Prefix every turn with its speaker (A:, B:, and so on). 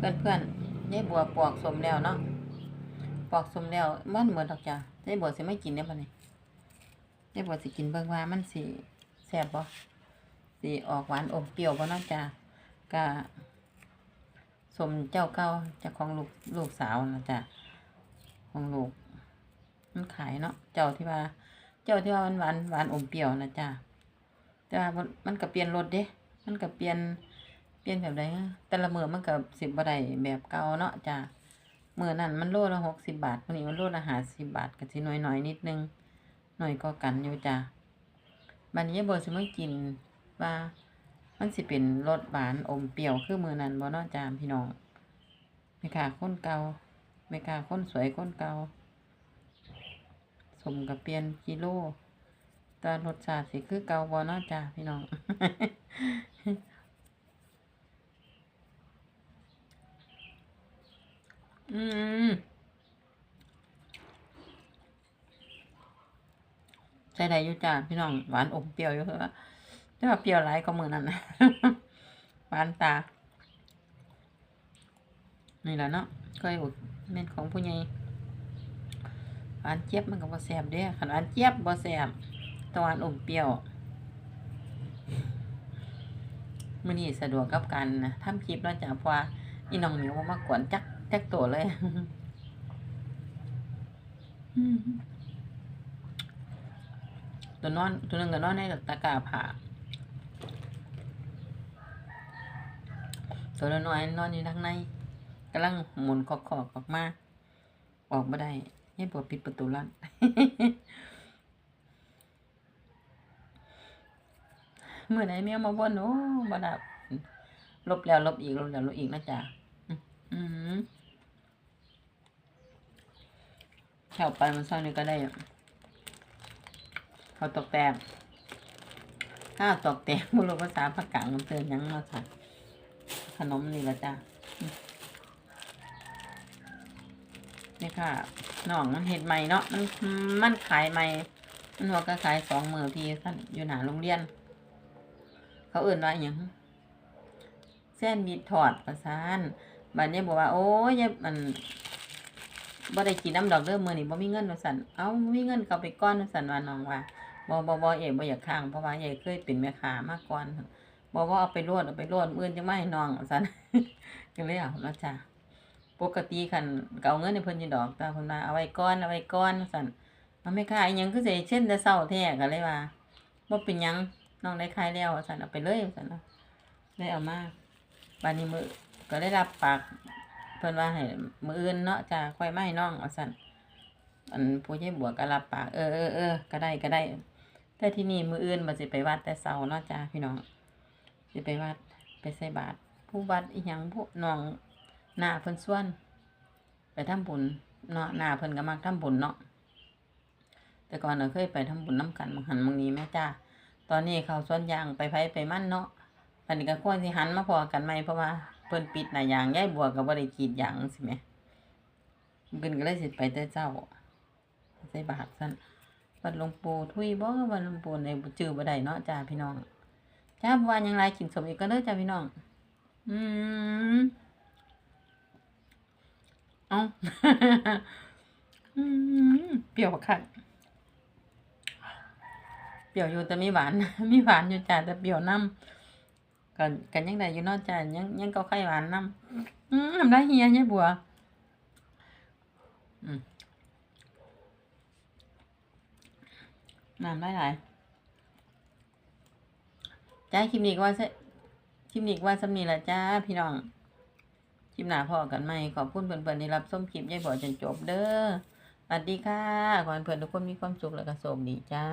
A: เพื่อนเพื่อนยายบัวปอกสมแล้วเนาะปอกสมแล้วมันเหมือนดอกจ้ะยายบัวสิไม่กินได้ปะเนี่ยยายบัวสิกินเบิ่งว่ามันสิแซ่บบ่สิออกหวานอมเปรี้ยวบ่เนาะจ้ะก็สมเจ้าเก่าจากของลูกลูกสาวนะจ้ะของลูกมันขายเนาะเจ้าที่ว่า เจ้าที่ว่ามันหวานหวานอมเปรี้ยวนะจ้ะแต่ว่ามันมันก็เปลี่ยนรสเด้ มันก็เปลี่ยน เปลี่ยนแบบใดอะแต่ละมือมันก็สิบบ่ได้แบบเก่าเนาะจ้ะมื้อนั้นมันโลละ60บบาทมื้อนี้มันโลละ50บบาทก็สิน้อยๆนิดนึงหน้อยก็กันอยู่จ้ะบัดนี้ยายบ่สิมากินว่ามันสิเป็นรสหวานอมเปรี้ยวคือมือนั้นบ่เนาะจ้ะพี่น้องแม่ค้าคนเก่าแม่ค้าคนสวยคนเก่าสมกับเปลี่ยนกิโลแต่รสชาติสิคือเก่าบ่เนาะจ้ะพี่น้อง อืม ใช่ได้อยู่จ้าพี่น้อง หวานอมเปรี้ยวอยู่เหรอแต่ว่าเปรี้ยวหลายก็มือนั่นนะหวานตา นี่แหละเนาะเคยอุดเม็นของผู้ใหญ่หวานเจี๊ยบมันก็บ่แซ่บเด้ขนหวานเจี๊ยบบ่แซ่บตหวานอมเปรี้ยวมื้อนี้สะดวกกับการนะทำคลิปแล้วจ้ะเพราะว่าอีน้องเหมียวมากวนจัก จักตัวเลยตัวนอน ตัวหนึงก็นอนในตะกร้าผ้าตัวน้อยนอนอยู่ทางในกำลังหมุนคอกๆออกมา ออกมาได้ให้ปวดปิดประตูลั่นเมื่อไหนแมวมาบ่นโอ้บ่ดับลบแล้วลบอีกลบแล้วลบอีกนะจ๊ะอืมแถวไปมันเศร้านี่ก็ได้อะเขาตกแตกข้าวตกแตกบุรุษภาษาภาคกลางมันเตือนยังเนาค่ะ ขนมนี่ละจ้ะอืมนี่ค่ะน้องมันเห็ดใหม่เนาะ มันมันขายใหม่ มันหัวก็ขายสองมือทีท่านอยู่หนาโรงเรียน เขาเอื่นว่าอย่างแซนด์วิชทอดประสานบัดนี้บอกว่า โอ้ยมัน บ่ได้กินน้ำดอกเด้อมือนี้บ่มีเงินว่าสันเอ้ามีเงินก็เอาไปก่อนว่าสันว่าน้องว่าบ่บ่บ่เอ๋บ่อยากค้างเพราะว่าเอ๋เคยเป็นแม่ค้ามาก่อนบ่ว่เอาไปรวดเอาไปรวดมื้อนจังมาให้น้องว่าสันก็เลยเอานะจ้ะปกติคันก็เอาเงินให้เพิ่นอยู่ดอกแต่เพิ่นว่าเอาไว้ก่อนเอาไว้ก่อนว่าสันมันไม่ขายยังคือสิเช่นแต่เช้าแท้ก็เลยว่าบ่เป็นหยังน้องได้ขายแล้วว่าสันเอาไปเลยว่าสันเนาะได้เอามาบัดนี้มือก็ได้รับปาก เพิ่นว่าให้มืออื่นเนาะจ้าค่อยไมาให้น้องว่าซั่นอันผู้ใหญ่บัวก็รับปากเออเออเออก็ได้ก็ได้ แต่ที่นี่มืออื่นบ่สิไปวัดแต่เช้าเนาะจ้าพี่น้องสิไปวัดไปใส่บาตรผู้วัดอีหยังผู้น้องหน้าเพิ่นส่วน ไปทำบุญเนาะหน้าเพิ่นก็มักทำบุญเนาะแต่ก่อนเราเคยไปทำบุญนํกันบางหันบางนี้แม่จ้าตอนนี้เขาสวนยางไปไผไปมั่นเนาะอันนี้ก็ควรสิหันมาพอกันใหมเพราะว่า เพิ่นปิดหน้ายางยายบัวก็บ่ได้กรีดยางสิแหมเพิ่นก็เลยสิไปแต่เจ้าใส่บาตรซั่นวัดหลวงปู่ทุยบ่วัดหลวงปู่ในจื้อบ่ได้เนาะจ้าพี่น้องจ้าว่าหยังไรกินสมอีกก็เด้อจ้าพี่น้อง อืมเอ้าอืมเปรี้ยวคักเปรี้ยวอยู่แต่มีหวาน มีหวานอยู่จ้าแต่เปรี้ยวน้ำ กันกันยังไดอยู่เนอกจ้ะยังยังเก็ไข่หวานน้ำอืมทำได้เฮียเนี่ยบัวอืมน้ำได้หลายจ้าคลิปนี้ก็ว่าซะคลิปนี้ก็ว่าสำนีละจ้าพี่น้องคลิปหน้าพอกันไหมขอบคุณเพื่อนๆที่รับชมคลิปยายบอกจนจบเด้อสวัสดีค่ะขอให้เพื่อนทุกคนมีความสุขและก็โชคดีจ้า